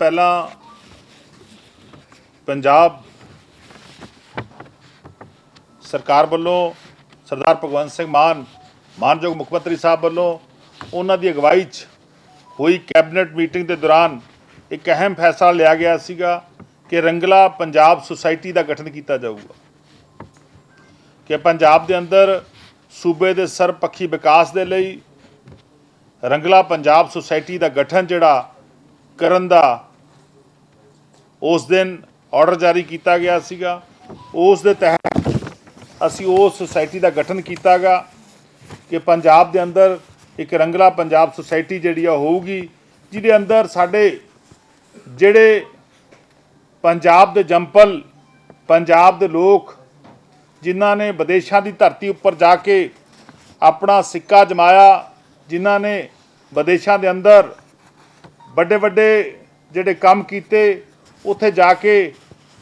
ਪਹਿਲਾਂ ਪੰਜਾਬ ਸਰਕਾਰ ਵੱਲੋਂ ਸਰਦਾਰ ਭਗਵੰਤ ਸਿੰਘ ਮਾਨ, ਮਾਨਯੋਗ ਮੁੱਖ ਮੰਤਰੀ ਸਾਹਿਬ ਵੱਲੋਂ ਉਹਨਾਂ ਦੀ ਅਗਵਾਈ 'ਚ ਹੋਈ ਕੈਬਨਿਟ ਮੀਟਿੰਗ ਦੇ ਦੌਰਾਨ ਇੱਕ ਅਹਿਮ ਫੈਸਲਾ ਲਿਆ ਗਿਆ ਸੀਗਾ ਕਿ ਰੰਗਲਾ ਪੰਜਾਬ ਸੁਸਾਇਟੀ ਦਾ ਗਠਨ ਕੀਤਾ ਜਾਊਗਾ। ਕਿ ਪੰਜਾਬ ਦੇ ਅੰਦਰ ਸੂਬੇ ਦੇ ਸਰਪੱਖੀ ਵਿਕਾਸ ਦੇ ਲਈ ਰੰਗਲਾ ਪੰਜਾਬ ਸੁਸਾਇਟੀ ਦਾ ਗਠਨ ਜਿਹੜਾ ਕਰਨ ਦਾ ਉਸ ਦਿਨ ਆਰਡਰ ਜਾਰੀ ਕੀਤਾ ਗਿਆ ਸੀਗਾ। ਉਸ ਦੇ ਤਹਿਤ ਅਸੀਂ ਉਸ ਸੁਸਾਇਟੀ ਦਾ ਗਠਨ ਕੀਤਾਗਾ ਕਿ ਪੰਜਾਬ ਦੇ ਅੰਦਰ ਇੱਕ ਰੰਗਲਾ ਪੰਜਾਬ ਸੁਸਾਇਟੀ ਜਿਹੜੀ ਆ ਹੋਊਗੀ, ਜਿਹਦੇ ਅੰਦਰ ਸਾਡੇ ਜਿਹੜੇ ਪੰਜਾਬ ਦੇ ਜੰਪਲ ਪੰਜਾਬ ਦੇ ਲੋਕ, ਜਿਨ੍ਹਾਂ ਨੇ ਵਿਦੇਸ਼ਾਂ ਦੀ ਧਰਤੀ ਉੱਪਰ ਜਾ ਕੇ ਆਪਣਾ ਸਿੱਕਾ ਜਮਾਇਆ, ਜਿਨ੍ਹਾਂ ਨੇ ਵਿਦੇਸ਼ਾਂ ਦੇ ਅੰਦਰ ਵੱਡੇ ਵੱਡੇ ਜਿਹੜੇ ਕੰਮ ਕੀਤੇ ਉੱਥੇ ਜਾ ਕੇ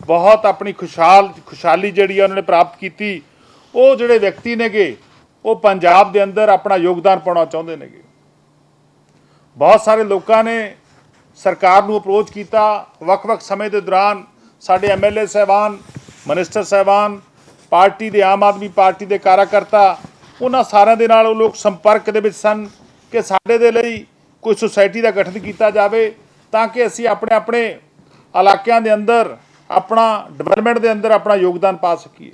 ਬਹੁਤ ਆਪਣੀ ਖੁਸ਼ਹਾਲ, ਖੁਸ਼ਹਾਲੀ ਜਿਹੜੀ ਆ ਉਹਨਾਂ ਨੇ ਪ੍ਰਾਪਤ ਕੀਤੀ। ਉਹ ਜਿਹੜੇ ਵਿਅਕਤੀ ਨੇਗੇ, ਉਹ ਪੰਜਾਬ ਦੇ ਅੰਦਰ ਆਪਣਾ ਯੋਗਦਾਨ ਪਾਉਣਾ ਚਾਹੁੰਦੇ ਨੇਗੇ। ਬਹੁਤ ਸਾਰੇ ਲੋਕਾਂ ਨੇ ਸਰਕਾਰ ਨੂੰ ਅਪਰੋਚ ਕੀਤਾ। ਵੱਖ-ਵੱਖ ਸਮੇਂ ਦੇ ਦੌਰਾਨ ਸਾਡੇ ਐਮਐਲਏ ਸਹਿਬਾਨ, ਮਨਿਸਟਰ ਸਹਿਬਾਨ, ਪਾਰਟੀ ਦੇ ਆਮ ਆਦਮੀ ਪਾਰਟੀ ਦੇ ਕਾਰਜਕਰਤਾ ਉਹਨਾਂ ਸਾਰਿਆਂ ਦੇ ਨਾਲ ਉਹ ਲੋਕ ਸੰਪਰਕ ਦੇ ਵਿੱਚ ਸਨ ਕਿ ਸਾਡੇ ਦੇ ਲਈ ਕੋਈ ਸੁਸਾਇਟੀ ਦਾ ਗਠਨ ਕੀਤਾ ਜਾਵੇ ਤਾਂ ਕਿ ਅਸੀਂ ਆਪਣੇ ਆਪਣੇ ਇਲਾਕਿਆਂ ਦੇ ਅੰਦਰ ਆਪਣਾ ਡਿਵੈਲਪਮੈਂਟ ਦੇ ਅੰਦਰ ਆਪਣਾ ਯੋਗਦਾਨ ਪਾ ਸਕੀਏ।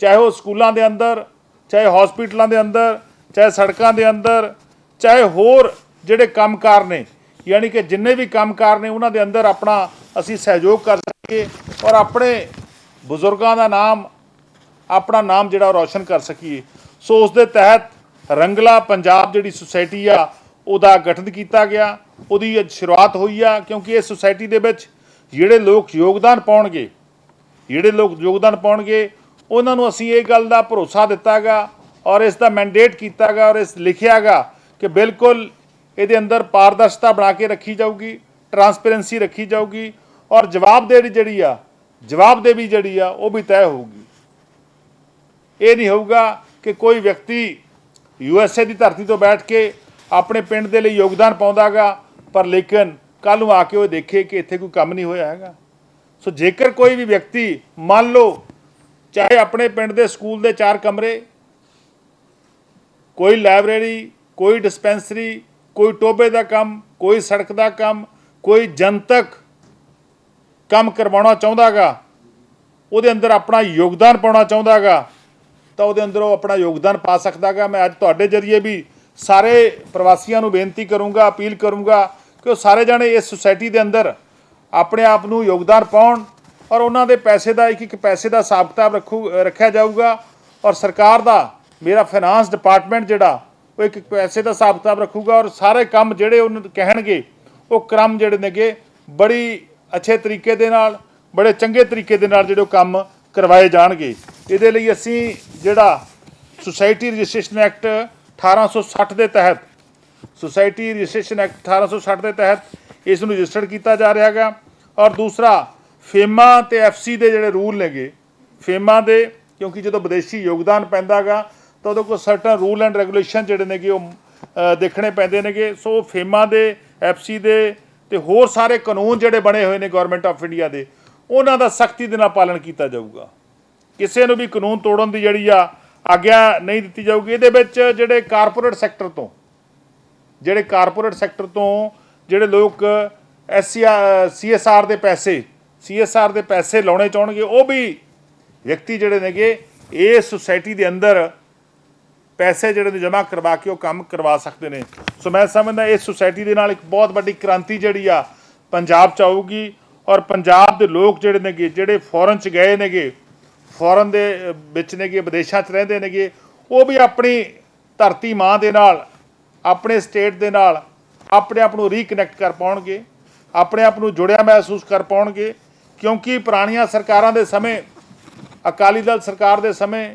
ਚਾਹੇ ਉਹ ਸਕੂਲਾਂ ਦੇ ਅੰਦਰ, ਚਾਹੇ ਹਸਪੀਟਲਾਂ ਦੇ ਅੰਦਰ, ਚਾਹੇ ਸੜਕਾਂ ਦੇ ਅੰਦਰ, ਚਾਹੇ ਹੋਰ ਜਿਹੜੇ ਕੰਮਕਾਰ ਨੇ, ਯਾਨੀ ਕਿ ਜਿੰਨੇ ਵੀ ਕੰਮਕਾਰ ਨੇ ਉਹਨਾਂ ਦੇ ਅੰਦਰ ਆਪਣਾ ਅਸੀਂ ਸਹਿਯੋਗ ਕਰ ਸਕੀਏ ਔਰ ਆਪਣੇ ਬਜ਼ੁਰਗਾਂ ਦਾ ਨਾਮ, ਆਪਣਾ ਨਾਮ ਜਿਹੜਾ ਰੌਸ਼ਨ ਕਰ ਸਕੀਏ। ਸੋ ਉਸ ਦੇ ਤਹਿਤ ਰੰਗਲਾ ਪੰਜਾਬ ਜਿਹੜੀ ਸੁਸਾਇਟੀ ਆ, ਉਹਦਾ ਗਠਨ ਕੀਤਾ ਗਿਆ। ਉਹਦੀ ਅੱਜ ਸ਼ੁਰੂਆਤ ਹੋਈ ਆ, ਕਿਉਂਕਿ ਇਹ ਸੁਸਾਇਟੀ ਦੇ ਵਿੱਚ ਜਿਹੜੇ ਲੋਕ ਯੋਗਦਾਨ ਪਾਉਣਗੇ, ਜਿਹੜੇ ਲੋਕ ਯੋਗਦਾਨ ਪਾਉਣਗੇ, ਉਹਨਾਂ ਨੂੰ ਅਸੀਂ ਇਹ ਗੱਲ ਦਾ ਭਰੋਸਾ ਦਿੱਤਾਗਾ ਔਰ ਇਸ ਦਾ ਮੈਂਡੇਟ ਕੀਤਾਗਾ ਔਰ ਇਸ ਲਿਖਿਆਗਾ ਕਿ ਬਿਲਕੁਲ ਇਹਦੇ ਅੰਦਰ ਪਾਰਦਰਸ਼ਤਾ ਬਣਾ ਕੇ ਰੱਖੀ ਜਾਊਗੀ ਟਰਾਂਸਪੇਰੈਂਸੀ ਰੱਖੀ ਜਾਊਗੀ ਔਰ ਜਵਾਬਦੇਹੀ ਜਿਹੜੀ ਆ ਜਵਾਬਦੇਹੀ ਜਿਹੜੀ ਆ, ਉਹ ਵੀ ਤੈਅ ਹੋਊਗੀ। ਇਹ ਨਹੀਂ ਹੋਊਗਾ ਕਿ ਕੋਈ ਵਿਅਕਤੀ ਯੂਐਸਏ ਦੀ ਧਰਤੀ ਤੋਂ ਬੈਠ ਕੇ ਆਪਣੇ ਪਿੰਡ ਦੇ ਲਈ ਯੋਗਦਾਨ ਪਾਉਂਦਾਗਾ ਪਰ ਲੇਕਿਨ ਕੱਲ ਨੂੰ ਆ ਕੇ ਉਹ ਦੇਖੇ ਕਿ ਇੱਥੇ ਕੋਈ ਕੰਮ ਨਹੀਂ ਹੋਇਆ ਹੈਗਾ। ਸੋ ਜੇਕਰ ਕੋਈ ਵੀ ਵਿਅਕਤੀ ਮੰਨ ਲਓ ਚਾਹੇ ਆਪਣੇ ਪਿੰਡ ਦੇ ਸਕੂਲ ਦੇ ਚਾਰ ਕਮਰੇ, ਕੋਈ ਲਾਇਬ੍ਰੇਰੀ, ਕੋਈ ਡਿਸਪੈਂਸਰੀ, ਕੋਈ ਟੋਬੇ ਦਾ ਕੰਮ, ਕੋਈ ਸੜਕ ਦਾ ਕੰਮ, ਕੋਈ ਜਨਤਕ ਕੰਮ ਕਰਵਾਉਣਾ ਚਾਹੁੰਦਾਗਾ, ਉਹਦੇ ਅੰਦਰ ਆਪਣਾ ਯੋਗਦਾਨ ਪਾਉਣਾ ਚਾਹੁੰਦਾਗਾ, ਤਾਂ ਉਹਦੇ ਅੰਦਰ ਉਹ ਆਪਣਾ ਯੋਗਦਾਨ ਪਾ ਸਕਦਾਗਾ। ਮੈਂ ਅੱਜ ਤੁਹਾਡੇ ਜਰੀਏ ਵੀ ਸਾਰੇ ਪ੍ਰਵਾਸੀਆਂ ਨੂੰ ਬੇਨਤੀ ਕਰੂੰਗਾ, ਅਪੀਲ ਕਰੂੰਗਾ ਕਿ ਉਹ ਸਾਰੇ ਜਣੇ ਇਸ ਸੁਸਾਇਟੀ ਦੇ ਅੰਦਰ ਆਪਣੇ ਆਪ ਨੂੰ ਯੋਗਦਾਨ ਪਾਉਣ ਔਰ ਉਹਨਾਂ ਦੇ ਪੈਸੇ ਦਾ ਇੱਕ ਇੱਕ ਪੈਸੇ ਦਾ ਹਿਸਾਬ ਕਿਤਾਬ ਰੱਖੂ ਰੱਖਿਆ ਜਾਊਗਾ ਔਰ ਸਰਕਾਰ ਦਾ, ਮੇਰਾ ਫਾਈਨਾਂਸ ਡਿਪਾਰਟਮੈਂਟ ਜਿਹੜਾ, ਉਹ ਇੱਕ ਇੱਕ ਪੈਸੇ ਦਾ ਹਿਸਾਬ ਕਿਤਾਬ ਰੱਖੂਗਾ ਔਰ ਸਾਰੇ ਕੰਮ ਜਿਹੜੇ ਉਹਨਾਂ ਕਹਿਣਗੇ, ਉਹ ਕ੍ਰਮ ਜਿਹੜੇ ਨੇਗੇ, ਬੜੀ ਅੱਛੇ ਤਰੀਕੇ ਦੇ ਨਾਲ, ਬੜੇ ਚੰਗੇ ਤਰੀਕੇ ਦੇ ਨਾਲ ਜਿਹੜੇ ਉਹ ਕੰਮ ਕਰਵਾਏ ਜਾਣਗੇ। ਇਹਦੇ ਲਈ ਅਸੀਂ ਜਿਹੜਾ ਸੁਸਾਇਟੀ ਰਜਿਸਟ੍ਰੇਸ਼ਨ ਐਕਟ 1860 ਦੇ ਤਹਿਤ ਸੁਸਾਇਟੀ ਰਜਿਸਟ੍ਰੇਸ਼ਨ ਐਕਟ 1860 ਦੇ ਤਹਿਤ ਇਸ ਨੂੰ ਰਜਿਸਟਰਡ ਕੀਤਾ ਜਾ ਰਿਹਾ ਹੈਗਾ। ਔਰ ਦੂਸਰਾ, ਫੇਮਾ ਤੇ ਐਫਸੀ ਦੇ ਜਿਹੜੇ ਰੂਲ ਨੇਗੇ, ਫੇਮਾ ਦੇ, ਕਿਉਂਕਿ ਜਦੋਂ ਵਿਦੇਸ਼ੀ ਯੋਗਦਾਨ ਪੈਂਦਾਗਾ ਤਾਂ ਉਹਦੇ ਕੋਲ ਸਰਟਨ ਰੂਲ ਐਂਡ ਰੈਗੂਲੇਸ਼ਨ ਜਿਹੜੇ ਨੇਗੇ ਉਹ ਦੇਖਣੇ ਪੈਂਦੇ ਨੇਗੇ। ਸੋ ਫੇਮਾ ਦੇ ਐਫਸੀ ਦੇ ਤੇ ਹੋਰ ਸਾਰੇ ਕਾਨੂੰਨ ਜਿਹੜੇ ਬਣੇ ਹੋਏ ਨੇ ਗਵਰਨਮੈਂਟ ਆਫ ਇੰਡੀਆ ਦੇ, ਉਹਨਾਂ ਦਾ ਸਖਤੀ ਦੇ ਨਾਲ ਪਾਲਣ ਕੀਤਾ ਜਾਊਗਾ। ਕਿਸੇ ਨੂੰ ਵੀ ਕਾਨੂੰਨ ਤੋੜਨ ਦੀ ਜਿਹੜੀ ਆ ਆਗਿਆ ਨਹੀਂ ਦਿੱਤੀ ਜਾਊਗੀ। ਇਹਦੇ ਵਿੱਚ ਜਿਹੜੇ ਕਾਰਪੋਰੇਟ ਸੈਕਟਰ ਤੋਂ ਜਿਹੜੇ ਕਾਰਪੋਰੇਟ ਸੈਕਟਰ ਤੋਂ ਜਿਹੜੇ ਲੋਕ ਸੀਐਸਆਰ ਦੇ ਪੈਸੇ ਸੀਐਸਆਰ ਦੇ ਪੈਸੇ ਲਾਉਣੇ ਚਾਹਣਗੇ, ਉਹ ਵੀ ਵਿਅਕਤੀ ਜਿਹੜੇ ਨੇਗੇ, ਇਹ ਸੁਸਾਇਟੀ ਦੇ ਅੰਦਰ ਪੈਸੇ ਜਿਹੜੇ ਨੇ ਜਮ੍ਹਾਂ ਕਰਵਾ ਕੇ ਉਹ ਕੰਮ ਕਰਵਾ ਸਕਦੇ ਨੇ। ਸੋ ਮੈਂ ਸਮਝਦਾ ਇਸ ਸੁਸਾਇਟੀ ਦੇ ਨਾਲ ਇੱਕ ਬਹੁਤ ਵੱਡੀ ਕ੍ਰਾਂਤੀ ਜਿਹੜੀ ਆ, ਪੰਜਾਬ ਚ ਆਊਗੀ ਔਰ ਪੰਜਾਬ ਦੇ ਲੋਕ ਜਿਹੜੇ ਨੇਗੇ, ਜਿਹੜੇ ਫੋਰਨ ਚ ਗਏ ਨੇਗੇ ਫੋਰਨ ਦੇ ਵਿੱਚ ਨੇਗੇ, ਵਿਦੇਸ਼ਾਂ ਚ ਰਹਿੰਦੇ ਨੇਗੇ, ਉਹ ਵੀ ਆਪਣੀ ਧਰਤੀ ਮਾਂ ਦੇ ਨਾਲ ਆਪਣੇ ਸਟੇਟ ਦੇ ਨਾਲ ਆਪਣੇ ਆਪ ਨੂੰ ਰੀਕਨੈਕਟ ਕਰ ਪਾਉਣਗੇ, ਆਪਣੇ ਆਪ ਨੂੰ ਜੁੜਿਆ ਮਹਿਸੂਸ ਕਰ ਪਾਉਣਗੇ, ਕਿਉਂਕਿ ਪੁਰਾਣੀਆਂ ਸਰਕਾਰਾਂ ਦੇ ਸਮੇਂ, ਅਕਾਲੀ ਦਲ ਸਰਕਾਰ ਦੇ ਸਮੇਂ,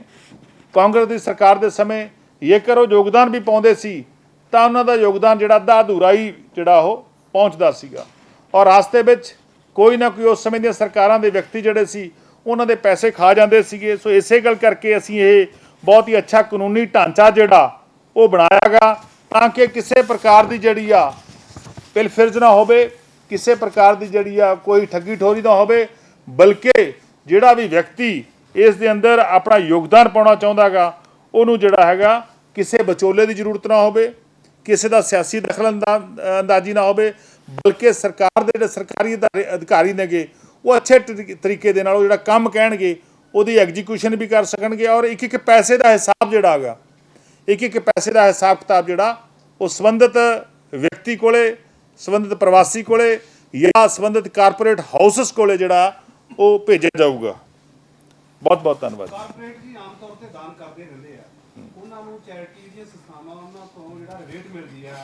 ਕਾਂਗਰਸ ਦੀ ਸਰਕਾਰ ਦੇ ਸਮੇਂ, ਜੇਕਰ ਉਹ ਯੋਗਦਾਨ ਵੀ ਪਾਉਂਦੇ ਸੀ, ਤਾਂ ਉਹਨਾਂ ਦਾ ਯੋਗਦਾਨ ਜਿਹੜਾ ਅੱਧਾ ਅਧੂਰਾ ਹੀ ਜਿਹੜਾ ਉਹ ਪਹੁੰਚਦਾ ਸੀਗਾ। ਔਰ ਰਾਸਤੇ ਵਿੱਚ ਕੋਈ ਨਾ ਕੋਈ ਉਸ ਸਮੇਂ ਦੀਆਂ ਸਰਕਾਰਾਂ ਦੇ ਵਿਅਕਤੀ ਜਿਹੜੇ ਸੀ, ਉਹਨਾਂ ਦੇ ਪੈਸੇ ਖਾ ਜਾਂਦੇ ਸੀਗੇ। ਸੋ ਇਸੇ ਗੱਲ ਕਰਕੇ ਅਸੀਂ ਇਹ ਬਹੁਤ ਹੀ ਅੱਛਾ ਕਾਨੂੰਨੀ ਢਾਂਚਾ ਜਿਹੜਾ ਉਹ ਬਣਾਇਆਗਾ ਤਾਂ ਕਿ ਕਿਸੇ ਪ੍ਰਕਾਰ ਦੀ ਜਿਹੜੀ ਆ ਪਿਲਫਿਰਜ ਨਾ ਹੋਵੇ, ਕਿਸੇ ਪ੍ਰਕਾਰ ਦੀ ਜਿਹੜੀ ਆ ਕੋਈ ਠੱਗੀ ਠੋਰੀ ਨਾ ਹੋਵੇ, ਬਲਕਿ ਜਿਹੜਾ ਵੀ ਵਿਅਕਤੀ ਇਸ ਦੇ ਅੰਦਰ ਆਪਣਾ ਯੋਗਦਾਨ ਪਾਉਣਾ ਚਾਹੁੰਦਾਗਾ ਉਹਨੂੰ ਜਿਹੜਾ ਹੈਗਾ ਕਿਸੇ ਵਿਚੋਲੇ ਦੀ ਜ਼ਰੂਰਤ ਨਾ ਹੋਵੇ, ਕਿਸੇ ਦਾ ਸਿਆਸੀ ਦਖਲ ਅੰਦਾ- ਅੰਦਾਜ਼ੀ ਨਾ ਹੋਵੇ, ਬਲਕਿ ਸਰਕਾਰ ਦੇ ਜਿਹੜੇ ਸਰਕਾਰੀ ਅਧਾਰੇ- ਅਧਿਕਾਰੀ ਨੇਗੇ, ਉਹ ਅੱਛੇ ਤਰੀ- ਤਰੀਕੇ ਦੇ ਨਾਲ ਉਹ ਜਿਹੜਾ ਕੰਮ ਕਹਿਣਗੇ, ਉਹਦੀ ਐਗਜ਼ੀਕਿਊਸ਼ਨ ਵੀ ਕਰ ਸਕਣਗੇ ਔਰ ਇੱਕ ਇੱਕ ਪੈਸੇ ਦਾ ਹਿਸਾਬ ਜਿਹੜਾ ਹੈਗਾ ਇੱਕ ਇੱਕ ਪੈਸੇ ਦਾ ਹਿਸਾਬ ਕਿਤਾਬ ਜਿਹੜਾ ਉਹ ਸੰਬੰਧਿਤ ਵਿਅਕਤੀ ਕੋਲੇ ਸੰਬੰਧਿਤ ਪ੍ਰਵਾਸੀ ਕੋਲੇ ਜਾਂ ਸੰਬੰਧਿਤ ਕਾਰਪੋਰੇਟ ਹਾਊਸਸ ਕੋਲੇ ਜਿਹੜਾ ਉਹ ਭੇਜਿਆ ਜਾਊਗਾ। ਬਹੁਤ ਬਹੁਤ ਧੰਨਵਾਦ ਕਾਰਪੋਰੇਟ ਜੀ ਆਮ ਤੌਰ ਤੇ ਦਾਨ ਕਰਦੇ ਰਹਿੰਦੇ ਆ। ਉਹਨਾਂ ਨੂੰ ਚੈਰਿਟੀ ਦੀਆਂ ਸੰਸਥਾਵਾਂ ਉਹਨਾਂ ਤੋਂ ਜਿਹੜਾ ਰਿਬੇਟ ਮਿਲਦੀ ਆ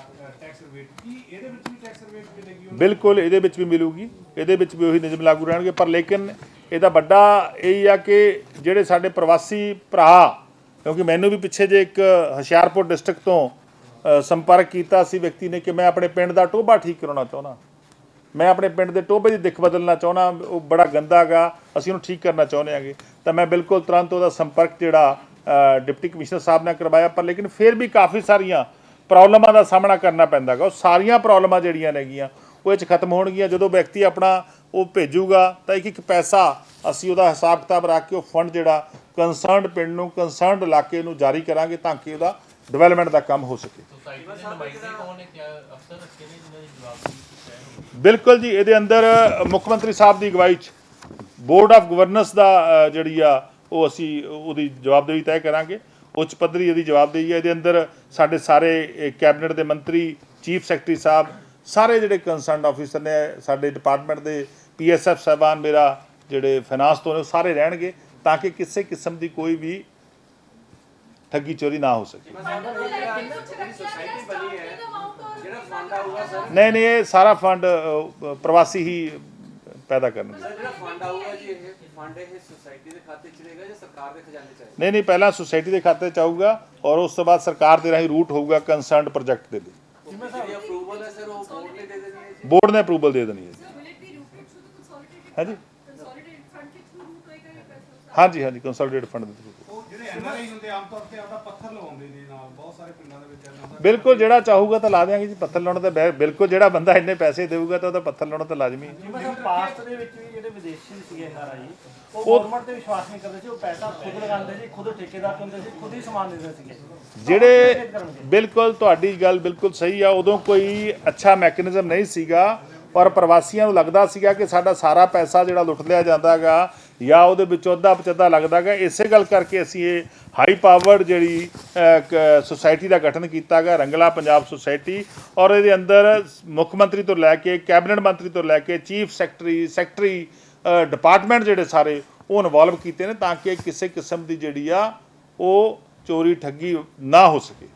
ਟੈਕਸ ਰਿਬੇਟ ਕੀ ਇਹਦੇ ਵਿੱਚ ਵੀ ਟੈਕਸ ਰਿਬੇਟ ਮਿਲੇਗੀ ਉਹਨਾਂ ਬਿਲਕੁਲ ਇਹਦੇ ਵਿੱਚ ਵੀ ਮਿਲੂਗੀ। ਇਹਦੇ ਵਿੱਚ ਵੀ ਉਹੀ ਨਿਯਮ ਲਾਗੂ ਰਹਿਣਗੇ। ਪਰ ਲੇਕਿਨ ਇਹਦਾ ਵੱਡਾ ਇਹ ਆ ਕਿ ਜਿਹੜੇ ਸਾਡੇ ਪ੍ਰਵਾਸੀ ਭਰਾ ਕਿਉਂਕਿ ਮੈਨੂੰ ਵੀ ਪਿੱਛੇ ਜੇ ਇੱਕ ਹੁਸ਼ਿਆਰਪੁਰ ਡਿਸਟ੍ਰਿਕਟ ਤੋਂ ਸੰਪਰਕ ਕੀਤਾ ਸੀ ਵਿਅਕਤੀ ਨੇ ਕਿ ਮੈਂ ਆਪਣੇ ਪਿੰਡ ਦਾ ਟੋਭਾ ਠੀਕ ਕਰਾਉਣਾ ਚਾਹੁੰਦਾ। ਮੈਂ ਆਪਣੇ ਪਿੰਡ ਦੇ ਟੋਭੇ ਦੀ ਦਿੱਖ ਬਦਲਣਾ ਚਾਹੁੰਦਾ, ਉਹ ਬੜਾ ਗੰਦਾ ਗਾ ਅਸੀਂ ਉਹਨੂੰ ਠੀਕ ਕਰਨਾ ਚਾਹੁੰਦੇ ਹਾਂਗੇ। ਤਾਂ ਮੈਂ ਬਿਲਕੁਲ ਤੁਰੰਤ ਉਹਦਾ ਸੰਪਰਕ ਜਿਹੜਾ ਡਿਪਟੀ ਕਮਿਸ਼ਨਰ ਸਾਹਿਬ ਨਾਲ ਕਰਵਾਇਆ, ਪਰ ਲੇਕਿਨ ਫਿਰ ਵੀ ਕਾਫੀ ਸਾਰੀਆਂ ਪ੍ਰੋਬਲਮਾਂ ਦਾ ਸਾਹਮਣਾ ਕਰਨਾ ਪੈਂਦਾ ਗਾ ਉਹ ਸਾਰੀਆਂ ਪ੍ਰੋਬਲਮਾਂ ਜਿਹੜੀਆਂ ਨੇਗੀਆਂ ਉਹ ਇਹ ਚ ਖਤਮ ਹੋਣਗੀਆਂ। ਜਦੋਂ ਵਿਅਕਤੀ ਆਪਣਾ ਉਹ ਭੇਜੂਗਾ, ਤਾਂ ਇੱਕ ਇੱਕ ਪੈਸਾ ਅਸੀਂ ਉਹਦਾ ਹਿਸਾਬ ਕਿਤਾਬ ਰੱਖ ਕੇ ਉਹ ਫੰਡ ਜਿਹੜਾ ਕੰਸਰਨਡ ਪਿੰਡ ਨੂੰ ਕੰਸਰਨਡ ਇਲਾਕੇ ਨੂੰ ਜਾਰੀ ਕਰਾਂਗੇ ਤਾਂ ਕਿ ਉਹਦਾ ਡਿਵੈਲਪਮੈਂਟ ਦਾ ਕੰਮ ਹੋ ਸਕੇ। ਬਿਲਕੁਲ ਜੀ ਇਹਦੇ ਅੰਦਰ ਮੁੱਖ ਮੰਤਰੀ ਸਾਹਿਬ ਦੀ ਅਗਵਾਈ 'ਚ ਬੋਰਡ ਆਫ ਗਵਰਨੈਂਸ ਦਾ ਜਿਹੜੀ ਆ ਉਹ ਅਸੀਂ ਉਹਦੀ ਜਵਾਬਦੇਹੀ ਤੈਅ ਕਰਾਂਗੇ। ਉੱਚ ਪੱਧਰੀ ਇਹਦੀ ਜਵਾਬਦੇਹੀ ਹੈ। ਇਹਦੇ ਅੰਦਰ ਸਾਡੇ ਸਾਰੇ ਕੈਬਨਿਟ ਦੇ ਮੰਤਰੀ ਚੀਫ ਸੈਕਟਰੀ ਸਾਹਿਬ ਸਾਰੇ ਜਿਹੜੇ ਕੰਸਰਨਡ ਆਫੀਸਰ ਨੇ ਸਾਡੇ ਡਿਪਾਰਟਮੈਂਟ ਦੇ ਪੀਐਸਐਫ ਸਾਹਿਬਾਨ ਮੇਰਾ ਜਿਹੜੇ ਫਾਈਨਾਂਸ ਤੋਂ ਨੇ ਉਹ ਸਾਰੇ ਰਹਿਣਗੇ। ਤਾਂ ਕਿ ਕਿਸੇ ਕਿਸਮ ਦੀ ਕੋਈ ਵੀ ਠੱਗੀ ਚੋਰੀ ਨਾ ਹੋ ਸਕੇ ਨਹੀਂ ਨਹੀਂ ਇਹ ਸਾਰਾ ਫੰਡ ਅ, ਪ੍ਰਵਾਸੀ ਹੀ ਪੈਦਾ ਕਰਨਗੇ ਜਿਹੜਾ ਫੰਡ ਆਊਗਾ ਜੀ ਇਹ ਫੰਡ ਇਹ ਸੁਸਾਇਟੀ ਦੇ ਖਾਤੇ 'ਚ ਰਹੇਗਾ ਜਾਂ ਸਰਕਾਰ ਦੇ ਖਜ਼ਾਨੇ 'ਚ ਆਏਗਾ ਨਹੀਂ ਨਹੀਂ ਪਹਿਲਾਂ ਸੁਸਾਇਟੀ ਦੇ ਖਾਤੇ ਚ ਆਊਗਾ ਔਰ ਉਸ ਤੋਂ ਬਾਅਦ ਸਰਕਾਰ ਦੇ ਰਾਹੀਂ ਰੂਟ ਹੋਊਗਾ ਕੰਸਰਨਡ ਪ੍ਰੋਜੈਕਟ ਦੇ ਲਈ ਜਿਹੜੀ ਅਪਰੂਵਲ ਹੈ ਸਰ ਉਹ ਬੋਰਡ ਨੇ ਦੇ ਦੇਣੀ ਹੈ ਜੀ ਬੋਰਡ ਨੇ ਅਪਰੂਵਲ ਦੇ ਦੇਣੀ ਹੈ ਜੀ Will it be routed through the consolidated? ਹਾਂਜੀ ਹਾਂਜੀ ਹਾਂਜੀ ਕੰਸੋਲੀਡੇਟ ਫੰਡ ਦੇ ਥਰੂ ਉਹ ਜਿਹੜੇ ਐਨਆਰਆਈ ਹੁੰਦੇ ਆਮ ਤੌਰ ਤੇ ਆਪਦਾ ਪੱਥਰ ਲਵਾਉਂਦੇ ਨੇ ਨਾਲ ਬਹੁਤ ਸਾਰੇ ਪਿੰਡਾਂ ਦੇ ਵਿੱਚ ਦਾ ਬਿਲਕੁਲ ਜਿਹੜਾ ਚਾਹੂਗਾ ਤਾਂ ਲਾ ਦਿਆਂਗੇ ਜੀ ਪੱਥਰ ਲਾਉਣਾ ਬੈ- ਬਿਲਕੁਲ ਜਿਹੜਾ ਬੰਦਾ ਇੰਨੇ ਪੈਸੇ ਦੇਊਗਾ ਤਾਂ ਉਹਦਾ ਪੱਥਰ ਲਾਉਣਾ ਤਾਂ ਲਾਜ਼ਮੀ ਹੈ। ਜਿਵੇਂ ਸਰ ਪਾਸਟ ਦੇ ਵਿੱਚ ਵੀ ਜਿਹੜੇ ਵਿਦੇਸ਼ੀ ਸੀਗੇ ਐਨਆਰਆਈ ਉਹ ਗਵਰਨਮੈਂਟ ਤੇ ਵਿਸ਼ਵਾਸ ਨਹੀਂ ਕਰਦੇ ਸੀ ਉਹ ਪੈਸਾ ਖੁਦ ਲਗਾਉਂਦੇ ਸੀ ਖੁਦ ਠੇਕੇਦਾਰ ਹੁੰਦੇ ਸੀ ਖੁਦ ਹੀ ਸਮਾਨ ਦਿੰਦੇ ਸੀਗੇ। ਜਿਹੜੇ ਬਿਲਕੁਲ ਤੁਹਾਡੀ ਗੱਲ ਬਿਲਕੁਲ ਸਹੀ ਆ ਉਦੋਂ ਕੋਈ ਅੱਛਾ ਮੈਕੈਨਿਜ਼ਮ ਨਹੀਂ ਸੀਗਾ ਪਰ ਪ੍ਰਵਾਸੀਆਂ ਨੂੰ ਲੱਗਦਾ ਸੀਗਾ ਕਿ ਸਾਡਾ ਸਾਰਾ ਪੈਸਾ ਜਿਹੜਾ ਲੁੱਟ ਲਿਆ ਜਾਂਦਾਗਾ ਜਾਂ ਉਹਦੇ ਵਿੱਚੋਂ ਅੱਧਾ ਪਚੱਧਾ ਲੱਗਦਾਗਾ ਇਸੇ ਗੱਲ ਕਰਕੇ ਅਸੀਂ ਇਹ ਹਾਈ ਪਾਵਰਡ ਜਿਹੜੀ ਸੁਸਾਇਟੀ ਦਾ ਗਠਨ ਕੀਤਾਗਾ ਰੰਗਲਾ ਪੰਜਾਬ ਸੁਸਾਇਟੀ ਔਰ ਇਹਦੇ ਅੰਦਰ ਮੁੱਖ ਮੰਤਰੀ ਤੋਂ ਲੈ ਕੇ, ਕੈਬਨਿਟ ਮੰਤਰੀ ਤੋਂ ਲੈ ਕੇ ਚੀਫ ਸੈਕਟਰੀ ਸੈਕਟਰੀ ਡਿਪਾਰਟਮੈਂਟ ਜਿਹੜੇ ਸਾਰੇ, ਉਹ ਇਨਵੋਲਵ ਕੀਤੇ ਨੇ ਤਾਂ ਕਿ ਕਿਸੇ ਕਿਸਮ ਦੀ ਜਿਹੜੀ ਆ, ਉਹ ਚੋਰੀ ਠੱਗੀ ਨਾ ਹੋ ਸਕੇ।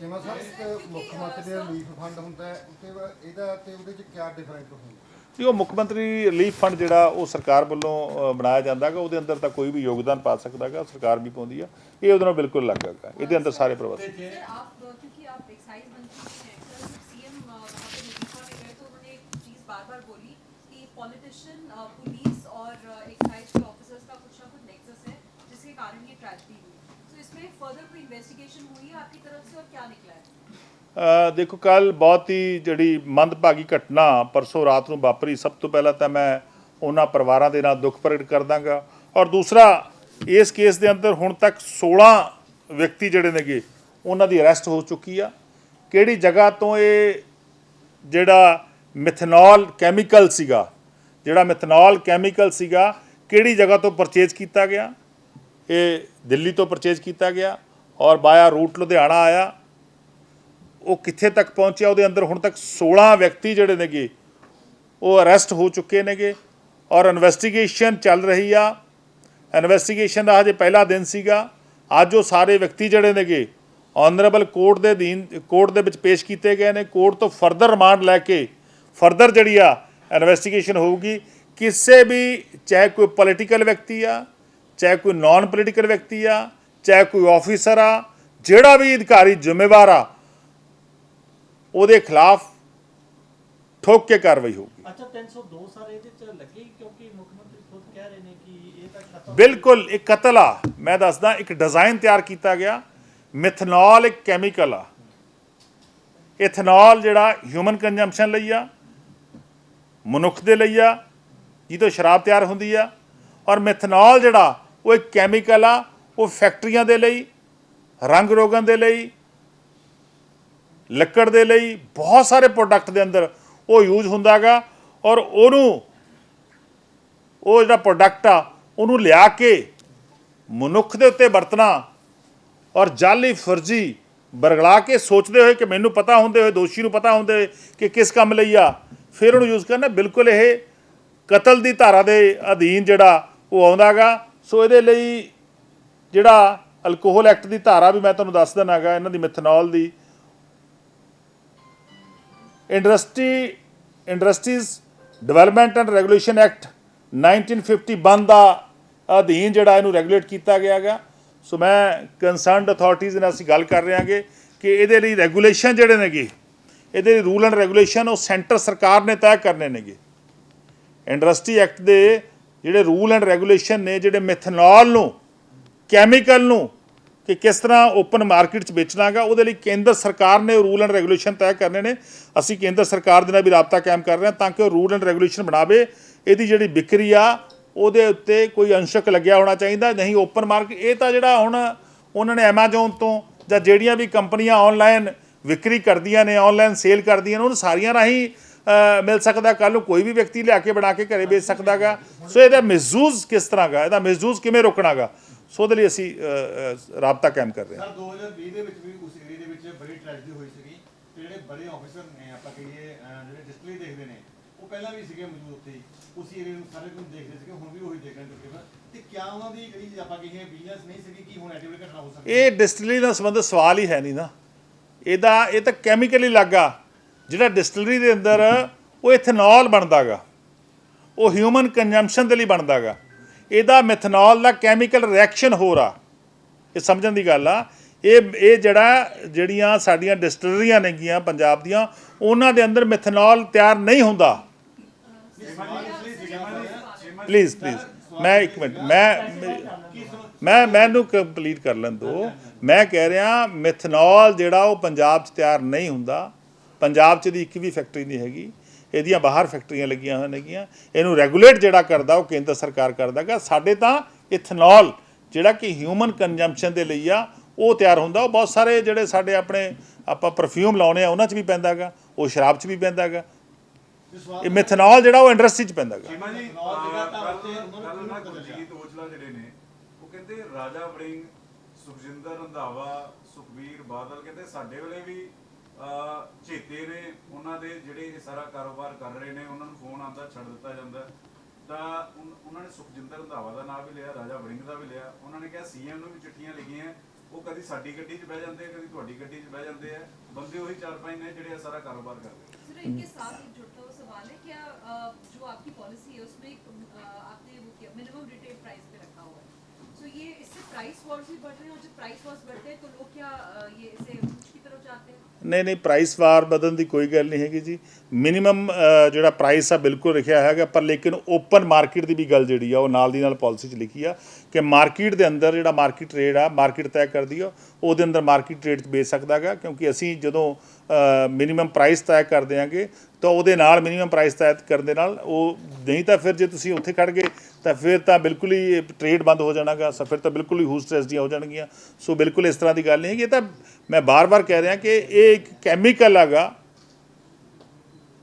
ਜਿਵੇਂ ਸਰ, ਇੱਕ ਮੁੱਖ ਮੰਤਰੀ ਦਾ ਰਿਲੀਫ ਫੰਡ ਹੁੰਦਾ ਹੈ ਤੇ ਇਹਦਾ ਤੇ ਉਹਦੇ ਚ ਕੀ ਡਿਫਰੈਂਟ ਹੁੰਦਾ? ਜੀ ਉਹ ਮੁੱਖ ਮੰਤਰੀ ਰਿਲੀਫ ਫੰਡ ਜਿਹੜਾ ਉਹ ਸਰਕਾਰ ਵੱਲੋਂ ਅ, ਬਣਾਇਆ ਜਾਂਦਾਗਾ ਉਹਦੇ ਅੰਦਰ ਤਾਂ ਕੋਈ ਵੀ ਯੋਗਦਾਨ ਪਾ ਸਕਦਾਗਾ ਸਰਕਾਰ ਵੀ ਪਾਉਂਦੀ ਆ ਇਹ ਉਹਦੇ ਨਾਲ ਬਿਲਕੁਲ ਅਲੱਗ ਹੈਗਾ ਇਹਦੇ ਅੰਦਰ ਸਾਰੇ ਪ੍ਰਵਾਸੀ सर आप अ, क्योंकि आप एक्साइज मंत्री भी हैं सर सीएम वहाँ पे लतीफा में गए तो उन्होंने एक चीज बार बार बोली कि पॉलिटिशियन पुलिस और एक्साइज के ऑफिसर्स का कुछ ना कुछ नेक्सस है जिसके कारण ये ट्रेजेडी हुई तो इसमें फर्दर कोई इन्वेस्टिगेशन हुई है आपकी तरफ से और क्या निकला है ਅ, ਦੇਖੋ, ਕੱਲ ਬਹੁਤ ਹੀ ਜਿਹੜੀ ਮੰਦਭਾਗੀ ਘਟਨਾ ਪਰਸੋਂ ਰਾਤ ਨੂੰ ਵਾਪਰੀ। ਸਭ ਤੋਂ ਪਹਿਲਾਂ ਤਾਂ ਮੈਂ ਉਹਨਾਂ ਪਰਿਵਾਰਾਂ ਦੇ ਨਾਲ ਦੁੱਖ ਪ੍ਰਗਟ ਕਰਦਾਂਗਾ। ਔਰ ਦੂਸਰਾ, ਇਸ ਕੇਸ ਦੇ ਅੰਦਰ ਹੁਣ ਤੱਕ 16 ਵਿਅਕਤੀ ਜਿਹੜੇ ਨੇਗੇ, ਉਹਨਾਂ ਦੀ ਅਰੈਸਟ ਹੋ ਚੁੱਕੀ ਆ। ਕਿਹੜੀ ਜਗ੍ਹਾ ਤੋਂ ਇਹ ਜਿਹੜਾ ਮਿਥਨੋਲ ਕੈਮੀਕਲ ਸੀਗਾ, ਜਿਹੜਾ ਮਿਥਨੋਲ ਕੈਮੀਕਲ ਸੀਗਾ, ਕਿਹੜੀ ਜਗ੍ਹਾ ਤੋਂ ਪਰਚੇਜ਼ ਕੀਤਾ ਗਿਆ? ਇਹ ਦਿੱਲੀ ਤੋਂ ਪਰਚੇਜ਼ ਕੀਤਾ ਗਿਆ। ਔਰ ਬਾਇਆ ਰੂਟ ਲੁਧਿਆਣਾ ਆਇਆ। ਉਹ ਕਿੱਥੇ ਤੱਕ ਪਹੁੰਚਿਆ, ਉਹਦੇ ਅੰਦਰ ਹੁਣ ਤੱਕ 16 ਵਿਅਕਤੀ ਜਿਹੜੇ ਨੇਗੇ, ਉਹ ਅਰੈਸਟ ਹੋ ਚੁੱਕੇ ਨੇਗੇ ਔਰ ਇਨਵੈਸਟੀਗੇਸ਼ਨ ਚੱਲ ਰਹੀ ਆ। ਇਨਵੈਸਟੀਗੇਸ਼ਨ ਦਾ ਹਜੇ ਪਹਿਲਾ ਦਿਨ ਸੀਗਾ। ਅੱਜ ਉਹ ਸਾਰੇ ਵਿਅਕਤੀ ਜਿਹੜੇ ਨੇਗੇ ਆਨਰੇਬਲ ਕੋਰਟ ਦੇ ਅਧੀਨ ਕੋਰਟ ਦੇ ਵਿੱਚ ਪੇਸ਼ ਕੀਤੇ ਗਏ ਨੇ। ਕੋਰਟ ਤੋਂ ਫਰਦਰ ਰਿਮਾਂਡ ਲੈ ਕੇ ਫਰਦਰ ਜਿਹੜੀ ਆ ਇਨਵੈਸਟੀਗੇਸ਼ਨ ਹੋਊਗੀ। ਕਿਸੇ ਵੀ, ਚਾਹੇ ਕੋਈ ਪੋਲੀਟੀਕਲ ਵਿਅਕਤੀ ਆ, ਚਾਹੇ ਕੋਈ ਨਾਨ ਪੋਲੀਟੀਕਲ ਵਿਅਕਤੀ ਆ, ਚਾਹੇ ਕੋਈ ਆਫੀਸਰ ਆ, ਜਿਹੜਾ ਵੀ ਅਧਿਕਾਰੀ ਜ਼ਿੰਮੇਵਾਰ ਆ ਉਹਦੇ ਖਿਲਾਫ ਠੋਕ ਕੇ ਕਾਰਵਾਈ ਹੋਊਗੀ। ਅੱਛਾ 302 ਸਰ ਇਹਦੇ ਚ ਲੱਗੇ ਕਿਉਂਕਿ ਮੁੱਖ ਮੰਤਰੀ ਖੁਦ ਕਹਿ ਰਹੇ ਨੇ ਕਿ ਇਹ ਤਾਂ ਖਤਮ ਬਿਲਕੁਲ ਇੱਕ ਕਤਲ ਆ। ਮੈਂ ਦੱਸਦਾ ਇੱਕ ਡਿਜ਼ਾਈਨ ਤਿਆਰ ਕੀਤਾ ਗਿਆ। ਮਿਥਨੋਲ ਇੱਕ ਕੈਮੀਕਲ ਆ। ਇਥਨੋਲ ਜਿਹੜਾ ਹਿਊਮਨ ਕੰਜੰਪਸ਼ਨ ਲਈ ਆ ਮਨੁੱਖ ਦੇ ਲਈ ਆ ਜਿਹਦੇ ਤੋਂ ਸ਼ਰਾਬ ਤਿਆਰ ਹੁੰਦੀ ਆ। ਔਰ ਮੈਥਨੋਲ ਜਿਹੜਾ ਉਹ ਇੱਕ ਕੈਮੀਕਲ ਆ ਉਹ ਫੈਕਟਰੀਆਂ ਦੇ ਲਈ ਰੰਗ ਰੋਗਨ ਦੇ ਲਈ ਲੱਕੜ ਦੇ ਲਈ ਬਹੁਤ ਸਾਰੇ ਪ੍ਰੋਡਕਟ ਦੇ ਅੰਦਰ ਉਹ ਯੂਜ਼ ਹੁੰਦਾਗਾ ਔਰ ਉਹਨੂੰ ਉਹ ਜਿਹੜਾ ਪ੍ਰੋਡਕਟ ਆ, ਉਹਨੂੰ ਲਿਆ ਕੇ ਮਨੁੱਖ ਦੇ ਉੱਤੇ ਵਰਤਣਾ ਔਰ ਜਾਲੀ ਫਰਜ਼ੀ ਬਰਗਲਾ ਕੇ ਸੋਚਦੇ ਹੋਏ ਕਿ ਮੈਨੂੰ ਪਤਾ ਹੁੰਦੇ ਹੋਏ, ਦੋਸ਼ੀ ਨੂੰ ਪਤਾ ਹੁੰਦੇ ਹੋਏ ਕਿ ਕਿਸ ਕੰਮ ਲਈ ਆ, ਫਿਰ ਉਹਨੂੰ ਯੂਜ਼ ਕਰਨਾ। ਬਿਲਕੁਲ ਇਹ ਕਤਲ ਦੀ ਧਾਰਾ ਦੇ ਅਧੀਨ ਜਿਹੜਾ ਉਹ ਆਉਂਦਾਗਾ। ਸੋ ਇਹਦੇ ਲਈ ਜਿਹੜਾ ਅਲਕੋਹਲ ਐਕਟ ਦੀ ਧਾਰਾ ਵੀ ਮੈਂ ਤੁਹਾਨੂੰ ਦੱਸ ਦਿੰਨਾਗਾ, ਇਹਨਾਂ ਦੀ methanol the industry, Industries Development and Regulation Act 1951 ਦਾ ਅਧੀਨ ਜਿਹੜਾ ਇਹਨੂੰ ਰੈਗੂਲੇਟ ਕੀਤਾ ਗਿਆ ਗਾ। ਸੋ ਮੈਂ ਕੰਸਰਨਡ ਅਥਾਰਟੀਜ਼ ਨਾਲ ਅਸੀਂ ਗੱਲ ਕਰ ਰਹੇ ਹਾਂਗੇ ਕਿ ਇਹਦੇ ਲਈ ਰੈਗੂਲੇਸ਼ਨ ਜਿਹੜੇ ਨੇਗੇ, ਇਹਦੇ ਲਈ ਰੂਲ ਐਂਡ ਰੈਗੂਲੇਸ਼ਨ ਉਹ ਸੈਂਟਰ ਸਰਕਾਰ ਨੇ ਤੈਅ ਕਰਨੇ ਨੇਗੇ। ਇੰਡਸਟਰੀ ਐਕਟ ਦੇ ਜਿਹੜੇ ਰੂਲ ਐਂਡ ਰੈਗੂਲੇਸ਼ਨ ਨੇ ਜਿਹੜੇ ਮਿਥਨੋਲ ਨੂੰ ਕੈਮੀਕਲ ਨੂੰ ਕਿ ਕਿਸ ਤਰ੍ਹਾਂ ਓਪਨ ਮਾਰਕੀਟ 'ਚ ਵੇਚਣਾਗਾ, ਉਹਦੇ ਲਈ ਕੇਂਦਰ ਸਰਕਾਰ ਨੇ ਰੂਲ ਐਂਡ ਰੈਗੂਲੇਸ਼ਨ ਤੈਅ ਕਰਨੇ ਨੇ। ਅਸੀਂ ਕੇਂਦਰ ਸਰਕਾਰ ਦੇ ਨਾਲ ਵੀ ਰਾਬਤਾ ਕਾਇਮ ਕਰ ਰਹੇ ਹਾਂ ਤਾਂ ਕਿ ਉਹ ਰੂਲ ਐਂਡ ਰੈਗੂਲੇਸ਼ਨ ਬਣਾਵੇ। ਇਹਦੀ ਜਿਹੜੀ ਵਿਕਰੀ ਆ, ਉਹਦੇ ਉੱਤੇ ਕੋਈ ਅੰਸ਼ਕ ਲੱਗਿਆ ਹੋਣਾ ਚਾਹੀਦਾ, ਨਹੀਂ ਓਪਨ ਮਾਰਕੀਟ ਇਹ ਤਾਂ ਜਿਹੜਾ ਹੁਣ ਉਹਨਾਂ ਨੇ ਐਮਾਜ਼ੋਨ ਤੋਂ ਜਾਂ ਜਿਹੜੀਆਂ ਵੀ ਕੰਪਨੀਆਂ ਆਨਲਾਈਨ ਵਿਕਰੀ ਕਰਦੀਆਂ ਨੇ ਆਨਲਾਈਨ ਸੇਲ ਕਰਦੀਆਂ ਨੇ, ਉਹਨੂੰ ਸਾਰੀਆਂ ਰਾਹੀਂ ਮਿਲ ਸਕਦਾ। ਕੱਲ ਨੂੰ ਕੋਈ ਵੀ ਵਿਅਕਤੀ ਲਿਆ ਕੇ ਬਣਾ ਕੇ ਘਰੇ ਵੇਚ ਸਕਦਾਗਾ। ਸੋ ਇਹਦਾ ਮਿਸਯੂਜ਼ ਕਿਸ ਤਰ੍ਹਾਂ ਗਾ? ਇਹਦਾ ਮਿਸਯੂਜ਼ ਕਿਵੇਂ ਰੋਕਣਾਗਾ? ਸੋ ਉਹਦੇ ਲਈ ਅਸੀਂ ਰਾਬਤਾ ਕਾਇਮ ਕਰ ਰਹੇ ਹਾਂ। ਸਰ 2020 ਦੇ ਵਿੱਚ ਵੀ ਉਸ ਏਰੀਆ ਦੇ ਵਿੱਚ ਬੜੀ ਟ੍ਰੈਜਡੀ ਹੋਈ ਸੀਗੀ। ਤੇ ਜਿਹੜੇ ਬੜੇ ਆਫੀਸਰ ਨੇ ਆਪਾਂ ਕਹੀਏ ਜਿਹੜੇ ਡਿਸਪਲੇ ਦੇਖਦੇ ਨੇ ਉਹ ਪਹਿਲਾਂ ਵੀ ਸੀਗੇ ਮੌਜੂਦ ਉੱਥੇ ਹੀ। ਉਸ ਏਰੀਆ ਨੂੰ ਸਾਰੇ ਨੂੰ ਦੇਖਦੇ ਸੀਗੇ ਹੁਣ ਵੀ ਉਹੀ ਦੇਖ ਰਹੇ ਨੇ ਤਕਰੀਬਨ ਤੇ ਕਿਆ ਉਹਨਾਂ ਦੀ ਜਿਹੜੀ ਆਪਾਂ ਕਹੀਏ ਬਿਜ਼ਨਸ ਨਹੀਂ ਸੀਗੀ ਕਿ ਹੁਣ ਐਡੀ ਵੱਡੀ ਘਟਨਾ ਹੋ ਸਕਦੀ ਇਹ ਡਿਸਟਿਲਰੀ ਨਾਲ ਸੰਬੰਧਿਤ ਸਵਾਲ ਹੀ ਹੈ ਨਹੀਂ ਨਾ। ਇਹਦਾ ਇਹ ਤਾਂ ਕੈਮੀਕਲੀ ਲੱਗਾ ਜਿਹੜਾ ਡਿਸਟਿਲਰੀ ਦੇ ਅੰਦਰ ਉਹ ਇਥਨੋਲ ਬਣਦਾਗਾ। ਉਹ ਹਿਊਮਨ ਕੰਜ਼ੰਪਸ਼ਨ ਦੇ ਲਈ ਬਣਦਾਗਾ। ਇਹਦਾ ਮੈਥਨੋਲ ਦਾ ਕੈਮੀਕਲ ਰਿਐਕਸ਼ਨ ਹੋ ਰਾ ਇਹ ਸਮਝਣ ਦੀ ਗੱਲ ਆ, ਇਹ ਇਹ ਜਿਹੜਾ ਜਿਹੜੀਆਂ ਸਾਡੀਆਂ ਡਿਸਟਿਲਰੀਆਂ ਨੇਗੀਆਂ ਪੰਜਾਬ ਦੀਆਂ, ਉਹਨਾਂ ਦੇ ਅੰਦਰ ਮੈਥਨੋਲ ਤਿਆਰ ਨਹੀਂ ਹੁੰਦਾ। ਪਲੀਜ਼ ਪਲੀਜ਼ ਮੈਂ ਇੱਕ ਮਿੰਟ, ਮੈਂ ਮੈਂ, ਮੈਨੂੰ ਕੰਪਲੀਟ ਕਰ ਲੈਣ ਦੋ ਮੈਂ ਕਹਿ ਰਿਹਾ ਮਿਥਨੋਲ ਜਿਹੜਾ ਉਹ ਪੰਜਾਬ 'ਚ ਤਿਆਰ ਨਹੀਂ ਹੁੰਦਾ। ਪੰਜਾਬ 'ਚ ਦੀ ਇੱਕ ਵੀ ਫੈਕਟਰੀ ਨਹੀਂ ਹੈਗੀ। ਇਹਦੀਆਂ ਬਾਹਰ ਫੈਕਟਰੀਆਂ ਲੱਗੀਆਂ ਹੋਈਆਂ ਨੇਗੀਆਂ ਇਹਨੂੰ ਰੈਗੂਲੇਟ ਜਿਹੜਾ ਕਰਦਾ ਉਹ ਕੇਂਦਰ ਸਰਕਾਰ ਕਰਦਾਗਾ ਸਾਡੇ ਤਾਂ ਇਥਨੋਲ ਜਿਹੜਾ ਕਿ ਹਿਊਮਨ ਕੰਜ਼ੰਪਸ਼ਨ ਦੇ ਲਈ ਆ ਉਹ ਤਿਆਰ ਹੁੰਦਾ। ਉਹ ਬਹੁਤ ਸਾਰੇ ਜਿਹੜੇ ਸਾਡੇ ਆਪਣੇ ਆਪਾਂ ਪਰਫਿਊਮ ਲਾਉਨੇ ਆ ਉਹਨਾਂ 'ਚ ਵੀ ਪੈਂਦਾਗਾ ਉਹ ਸ਼ਰਾਬ 'ਚ ਵੀ ਪੈਂਦਾਗਾ ਇਹ ਮਿਥਨੋਲ ਜਿਹੜਾ ਉਹ ਇੰਡਸਟਰੀ 'ਚ ਪੈਂਦਾਗਾ ਜੀ ਜਿਹੜੇ ਨੇ ਉਹ ਕਹਿੰਦੇ ਰਾਜਾ ਵੜਿੰਗ ਸੁਖਜਿੰਦਰ ਰੰਧਾਵਾ ਸੁਖਬੀਰ ਬਾਦਲ ਕਹਿੰਦੇ ਸਾਡੇ ਵੇਲੇ ਵੀ ਅਹ, ਝੇਤੇ ਨੇ ਉਹਨਾਂ ਦੇ ਜਿਹੜੇ ਇਹ ਸਾਰਾ ਕਾਰੋਬਾਰ ਕਰ ਰਹੇ ਨੇ ਉਹਨਾਂ ਨੂੰ ਫੋਨ ਆਉਂਦਾ ਛੱਡ ਦਿੱਤਾ ਜਾਂਦਾ ਤਾਂ ਉਨ- ਉਹਨਾਂ ਨੇ ਸੁਖਜਿੰਦਰ ਰੰਧਾਵਾ ਦਾ ਨਾਮ ਵੀ ਲਿਆ ਰਾਜਾ ਵੜਿੰਗ ਦਾ ਵੀ ਲਿਆ ਉਹਨਾਂ ਨੇ ਕਿਹਾ ਸੀਐਮ ਨੂੰ ਵੀ ਚਿੱਠੀਆਂ ਲਿਖੀਆਂ ਉਹ ਕਦੀ ਸਾਡੀ ਗੱਡੀ 'ਚ ਬਹਿ ਜਾਂਦੇ ਆ ਕਦੀ ਤੁਹਾਡੀ ਗੱਡੀ 'ਚ ਬਹਿ ਜਾਂਦੇ ਆ ਬੰਦੇ ਉਹੀ ਚਾਰ ਪੰਜ ਨੇ ਜਿਹੜੇ ਇਹ ਸਾਰਾ ਕਾਰੋਬਾਰ ਕਰਦੇ ਆ। सर इनके साथ एक जुड़ता हुआ सवाल है क्या अ, जो आपकी पॉलिसी है उसमें एक, अ, आपने वो किया मिनिमम रिटेल प्राइस पे रखा हुआ है सो ये इससे प्राइस वॉर्स भी बढ़ रहे हैं और जब प्राइस वॉर्स बढ़ते हैं तो लोग क्या अ, ये इसे ऊंच की तरफ जाते हैं ਨਹੀਂ ਨਹੀਂ ਪ੍ਰਾਈਸ ਵਾਰ ਵਧਣ ਦੀ ਕੋਈ ਗੱਲ ਨਹੀਂ ਹੈਗੀ ਜੀ। ਮਿਨੀਮਮ ਜਿਹੜਾ ਪ੍ਰਾਈਸ ਆ ਬਿਲਕੁਲ ਰੱਖਿਆ ਹੈਗਾ, ਪਰ ਲੇਕਿਨ ਓਪਨ ਮਾਰਕੀਟ ਦੀ ਵੀ ਗੱਲ ਜਿਹੜੀ ਆ, ਉਹ ਨਾਲ ਦੀ ਨਾਲ ਪਾਲਿਸੀ 'ਚ ਲਿਖੀ ਆ ਕਿ ਮਾਰਕੀਟ ਦੇ ਅੰਦਰ ਜਿਹੜਾ ਮਾਰਕੀਟ ਰੇਟ ਆ ਮਾਰਕੀਟ ਤੈਅ ਕਰਦੀ ਆ, ਉਹਦੇ ਅੰਦਰ ਮਾਰਕੀਟ ਰੇਟ 'ਚ ਵੇਚ ਸਕਦਾਗਾ ਕਿਉਂਕਿ ਅਸੀਂ ਜਦੋਂ ਮਿਨੀਮਮ ਪ੍ਰਾਈਸ ਤੈਅ ਕਰ ਦਿਆਂਗੇ, ਤਾਂ ਉਹਦੇ ਨਾਲ ਮਿਨੀਮਮ ਪ੍ਰਾਈਸ ਤੈਅ ਕਰਨ ਦੇ ਨਾਲ ਉਹ ਨਹੀਂ ਤਾਂ ਫਿਰ ਜੇ ਤੁਸੀਂ ਉੱਥੇ ਖੜ ਗਏ, ਤਾਂ ਫਿਰ ਤਾਂ ਬਿਲਕੁਲ ਹੀ ਟ੍ਰੇਡ ਬੰਦ ਹੋ ਜਾਣਾਗਾ ਸੋ ਫਿਰ ਤਾਂ ਬਿਲਕੁਲ ਹੀ ਹੂਸ ਦੀਆਂ ਹੋ ਜਾਣਗੀਆਂ। ਸੋ ਬਿਲਕੁਲ ਇਸ ਤਰ੍ਹਾਂ ਦੀ ਗੱਲ ਨਹੀਂ ਹੈਗੀ। ਇਹ ਤਾਂ ਮੈਂ ਬਾਰ-ਬਾਰ ਕਹਿ ਰਿਹਾ ਕਿ ਇਹ ਇੱਕ ਕੈਮੀਕਲ ਹੈਗਾ।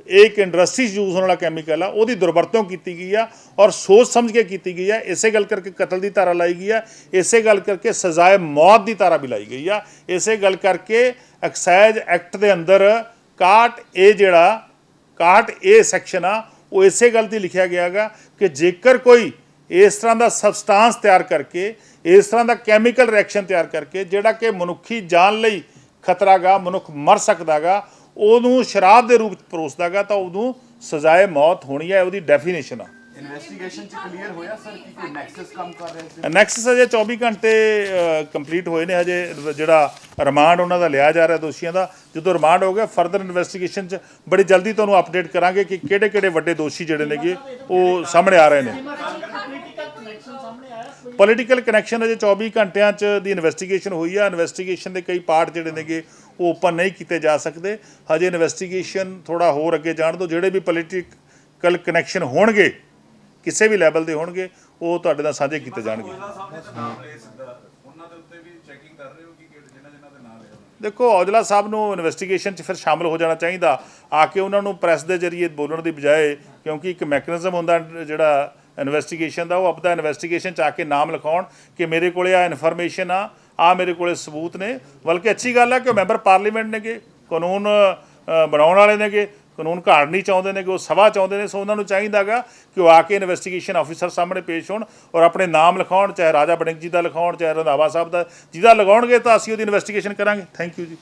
ਇਹ ਇੱਕ ਇੰਡਸਟਰੀ 'ਚ ਯੂਜ਼ ਹੋਣ ਵਾਲਾ ਕੈਮੀਕਲ ਆ, ਉਹਦੀ ਦੁਰਵਰਤੋਂ ਕੀਤੀ ਗਈ ਆ ਔਰ ਸੋਚ ਸਮਝ ਕੇ ਕੀਤੀ ਗਈ ਆ, ਇਸੇ ਗੱਲ ਕਰਕੇ ਕਤਲ ਦੀ ਧਾਰਾ ਲਾਈ ਗਈ ਆ, ਇਸੇ ਗੱਲ ਕਰਕੇ ਸਜ਼ਾਏ ਮੌਤ ਦੀ ਧਾਰਾ ਵੀ ਲਾਈ ਗਈ ਆ, ਇਸੇ ਗੱਲ ਕਰਕੇ ਐਕਸਾਈਜ਼ ਐਕਟ ਦੇ ਅੰਦਰ 61 ਏ ਜਿਹੜਾ 61 ਏ ਸੈਕਸ਼ਨ ਆ, ਉਹ ਇਸੇ ਗੱਲ ਤੇ ਲਿਖਿਆ ਗਿਆ ਹੈਗਾ ਕਿ ਜੇਕਰ ਕੋਈ ਇਸ ਤਰ੍ਹਾਂ ਦਾ ਸਬਸਟੈਂਸ ਤਿਆਰ ਕਰਕੇ, ਇਸ ਤਰ੍ਹਾਂ ਦਾ ਕੈਮੀਕਲ ਰਿਐਕਸ਼ਨ ਤਿਆਰ ਕਰਕੇ, ਜਿਹੜਾ ਕਿ ਮਨੁੱਖੀ ਜਾਨ ਲਈ ਖਤਰਾ ਗਾ ਮਨੁੱਖ ਮਰ ਸਕਦਾਗਾ ਉਹਨੂੰ ਸ਼ਰਾਬ ਦੇ ਰੂਪ ਚ ਪਰੋਸਦਾਗਾ ਤਾਂ ਉਹਨੂੰ ਸਜ਼ਾਏ ਮੌਤ ਹੋਣੀ ਹੈ ਉਹਦੀ ਡੈਫੀਨੇਸ਼ਨ ਆ। ਇਨਵੈਸਟੀਗੇਸ਼ਨ ਚ ਕਲੀਅਰ ਹੋਇਆ ਸਰ ਕਿ ਕੋਈ ਨੈਕਸਸ ਕੰਮ ਕਰ ਰਿਹਾ ਸੀ? ਨੈਕਸਸ ਅਜੇ 24 ਘੰਟੇ ਕੰਪਲੀਟ ਹੋਏ ਨੇ ਹਜੇ ਜਿਹੜਾ ਰਿਮਾਂਡ ਉਹਨਾਂ ਦਾ ਲਿਆ ਜਾ ਰਿਹਾ ਦੋਸ਼ੀਆਂ ਦਾ। ਜਦੋਂ ਰਿਮਾਂਡ ਹੋ ਗਿਆ ਫਰਦਰ ਇਨਵੈਸਟੀਗੇਸ਼ਨ ਚ ਬੜੀ ਜਲਦੀ ਤੁਹਾਨੂੰ ਅਪਡੇਟ ਕਰਾਂਗੇ ਕਿ ਕਿਹੜੇ ਕਿਹੜੇ ਵੱਡੇ ਦੋਸ਼ੀ ਜਿਹੜੇ ਨੇਗੇ ਉਹ ਸਾਹਮਣੇ ਆ ਰਹੇ ਨੇ। ਪੋਲੀਟੀਕਲ ਕਨੈਕਸ਼ਨ ਅਜੇ 24 ਘੰਟਿਆਂ ਚ ਦੀ ਇਨਵੈਸਟੀਗੇਸ਼ਨ ਹੋਈ ਆ। ਇਨਵੈਸਟੀਗੇਸ਼ਨ ਦੇ ਕਈ ਪਾਰਟ ਜਿਹੜੇ ਨੇਗੇ ਉਹ ਓਪਨ ਨਹੀਂ ਕੀਤੇ ਜਾ ਸਕਦੇ। ਹਜੇ ਇਨਵੈਸਟੀਗੇਸ਼ਨ ਥੋੜਾ ਹੋਰ ਅੱਗੇ ਜਾਣ ਤੋਂ ਜਿਹੜੇ ਵੀ ਪੋਲੀਟਿਕ ਪੋਲੀਟੀਕਲ ਕਨੈਕਸ਼ਨ ਹੋਣਗੇ ਕਿਸੇ ਵੀ ਲੈਵਲ ਦੇ ਹੋਣਗੇ ਉਹ ਤੁਹਾਡੇ ਨਾਲ ਸਾਂਝੇ ਕੀਤੇ ਜਾਣਗੇ? ਦੇਖੋ ਔਜਲਾ ਸਾਹਿਬ ਨੂੰ ਇਨਵੈਸਟੀਗੇਸ਼ਨ 'ਚ ਫਿਰ ਸ਼ਾਮਲ ਹੋ ਜਾਣਾ ਚਾਹੀਦਾ। ਆ ਕੇ ਉਹਨਾਂ ਨੂੰ ਪ੍ਰੈਸ ਦੇ ਜ਼ਰੀਏ ਬੋਲਣ ਦੀ ਬਜਾਏ ਕਿਉਂਕਿ ਇੱਕ ਮੈਕੈਨਿਜ਼ਮ ਹੁੰਦਾ ਜਿਹੜਾ ਇਨਵੈਸਟੀਗੇਸ਼ਨ ਦਾ ਉਹ ਆਪਦਾ ਇਨਵੈਸਟੀਗੇਸ਼ਨ 'ਚ ਆ ਕੇ ਨਾਮ ਲਿਖਾਉਣ ਕਿ ਮੇਰੇ ਕੋਲੇ ਆ ਇਨਫੋਰਮੇਸ਼ਨ ਆ ਆ ਮੇਰੇ ਕੋਲੇ ਸਬੂਤ ਨੇ, ਬਲਕਿ ਅੱਛੀ ਗੱਲ ਹੈ ਕਿ ਉਹ ਮੈਂਬਰ ਪਾਰਲੀਮੈਂਟ ਨੇਗੇ, ਕਾਨੂੰਨ ਬਣਾਉਣ ਵਾਲੇ ਨੇਗੇ, ਕਾਨੂੰਨ ਘਾੜਨੀ ਚਾਹੁੰਦੇ ਨੇ ਕਿ ਉਹ ਸਭਾ ਚਾਹੁੰਦੇ ਨੇ, ਸੋ ਉਹਨਾਂ ਨੂੰ ਚਾਹੀਦਾਗਾ ਕਿ ਉਹ ਆ ਕੇ ਇਨਵੈਸਟੀਗੇਸ਼ਨ ਆਫੀਸਰ ਸਾਹਮਣੇ ਪੇਸ਼ ਹੋਣ ਔਰ ਆਪਣੇ ਨਾਮ ਲਿਖਾਉਣ, ਚਾਹੇ ਰਾਜਾ ਬੜਿੰਗ ਜੀ ਦਾ ਲਿਖਾਉਣ, ਚਾਹੇ ਰੰਧਾਵਾ ਸਾਹਿਬ ਦਾ, ਜਿਹਦਾ ਲਗਾਉਣਗੇ ਤਾਂ ਅਸੀਂ ਉਹਦੀ ਇਨਵੈਸਟੀਗੇਸ਼ਨ ਕਰਾਂਗੇ। ਥੈਂਕ ਯੂ ਜੀ।